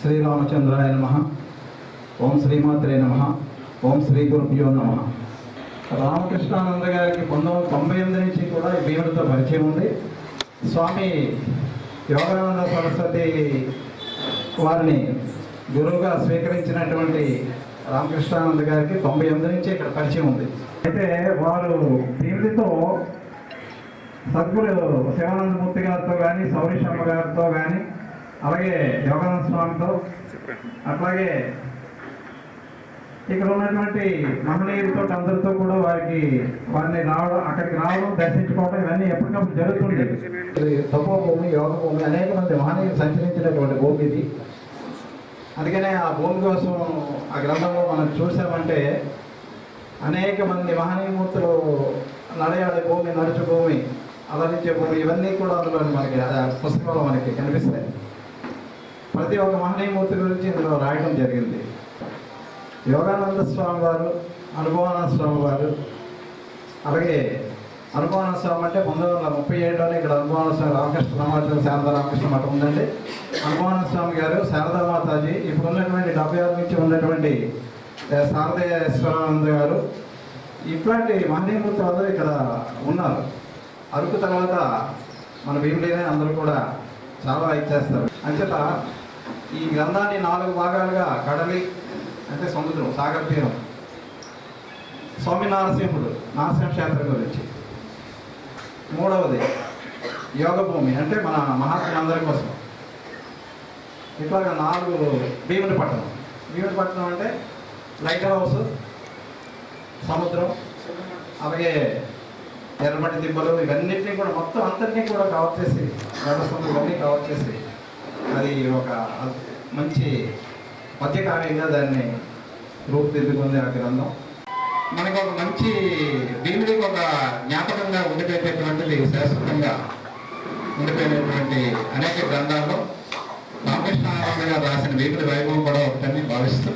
శ్రీరామచంద్రాయ నమ. ఓం శ్రీమాత్రే నమ. ఓం శ్రీ గురుభ్యో నమ. రామకృష్ణానంద గారికి పంతొమ్మిది తొంభై ఎనిమిది నుంచి కూడా ఈ భీముడితో పరిచయం ఉంది. స్వామి యోగానంద సరస్వతి వారిని గురువుగా స్వీకరించినటువంటి రామకృష్ణానంద గారికి తొంభై ఎనిమిది నుంచి ఇక్కడ పరిచయం ఉంది. అయితే వారు భీముడితో సద్గురు శివానందమూర్తి గారితో కానీ సౌరీశమ్మ గారితో కానీ అలాగే యోగానంద స్వామితో అట్లాగే ఇక్కడ ఉన్నటువంటి మహనీయులతో అందరితో కూడా వారికి వారిని రావడం అక్కడికి రావడం దర్శించుకోవడం ఇవన్నీ ఎప్పటికప్పుడు జరుగుతుండేది తపోభూమి యోగ భూమి అనేక మంది మహనీయులు సంచరించినటువంటి భూమి ఇది. అందుకనే ఆ భూమి కోసం ఆ గ్రంథంలో మనం చూసామంటే అనేక మంది మహనీయమూర్తులు నడయాడే భూమి నడుచు భూమి అలరించే భూమి ఇవన్నీ కూడా అందులో మనకి ఆ పుస్తకంలో మనకి కనిపిస్తాయి. ప్రతి ఒక్క మహనీయమూర్తి గురించి ఇందులో రాయడం జరిగింది. యోగానంద స్వామి వారు అనుభవానంద స్వామి వారు అలాగే అనుభవాన స్వామి అంటే పంతొమ్మిది వందల ముప్పై ఏడులోనే ఇక్కడ అనుభవాన స్వామి రామకృష్ణ సమాజం శారదా రామకృష్ణ మఠం ఉందండి. అనుభవాన స్వామి గారు శారదా మాతాజీ ఇప్పుడు ఉన్నటువంటి డెబ్బై ఆరు నుంచి ఉన్నటువంటి ఏ, శారదేశ్వరానంద గారు ఇట్లాంటి మహనీయమూర్తి అందరూ ఇక్కడ ఉన్నారు. అరుకు తర్వాత మన భీముడైన అందరూ కూడా చాలా ఇచ్చేస్తారు అంచేత ఈ గ్రంథాన్ని నాలుగు భాగాలుగా కడలి అంటే సముద్రం సాగర్ తీరం. స్వామి నారసింహుడు నారసింహ క్షేత్రం గురించి. మూడవది యోగ భూమి అంటే మన మహాత్ములందరి కోసం. ఇట్లాగా నాలుగు భీముని పట్టణం. భీముని పట్టణం అంటే లైట్ హౌస్ సముద్రం అలాగే ఎర్రమట్టి దిబ్బలు ఇవన్నింటినీ కూడా మొత్తం అంతటినీ కూడా కవర్ చేసి నడుస్తుంది ఇవన్నీ కవర్ చేసి. అది ఒక మంచి పద్యకావ్యంగా దాన్ని రూపుదిద్దుకుంది ఆ గ్రంథం. మనకు ఒక మంచి భీముడికి ఒక జ్ఞాపకంగా ఉండిపోయేటటువంటిది శాశ్వతంగా ఉండిపోయినటువంటి అనేక గ్రంథాల్లో రామకృష్ణ గారు రాసిన భీముడి వైభవం కూడా ఒకటని భావిస్తూ